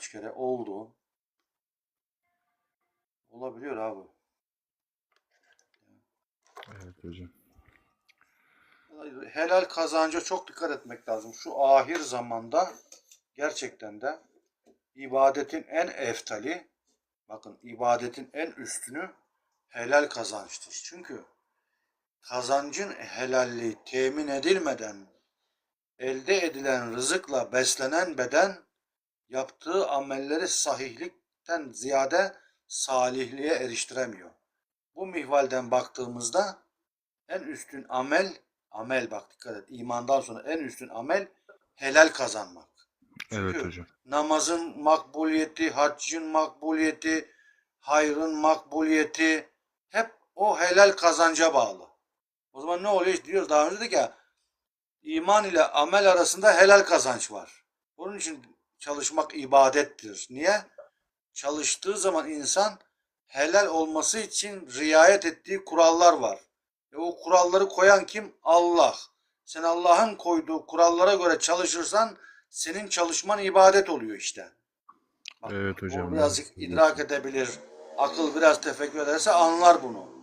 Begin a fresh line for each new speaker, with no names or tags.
birkaç kere oldu. Olabiliyor abi.
Evet hocam.
Helal kazanca çok dikkat etmek lazım. Şu ahir zamanda gerçekten de ibadetin en eftali, bakın ibadetin en üstünü helal kazançtır. Çünkü kazancın helalliği temin edilmeden elde edilen rızıkla beslenen beden yaptığı amelleri sahihlikten ziyade salihliğe eriştiremiyor. Bu mihvalden baktığımızda en üstün amel, amel bak dikkat et, imandan sonra en üstün amel helal kazanmak.
Evet
Çünkü
hocam.
namazın makbuliyeti, haccın makbuliyeti, hayrın makbuliyeti hep o helal kazanca bağlı. O zaman ne oluyor? Diyoruz daha önce dedik ya iman ile amel arasında helal kazanç var. Onun için çalışmak ibadettir. Niye? Çalıştığı zaman insan helal olması için riayet ettiği kurallar var. Ve o kuralları koyan kim? Allah. Sen Allah'ın koyduğu kurallara göre çalışırsan senin çalışman ibadet oluyor işte. Bak,
Evet hocam.
o birazcık idrak edebilir, akıl biraz tefekkür ederse anlar bunu.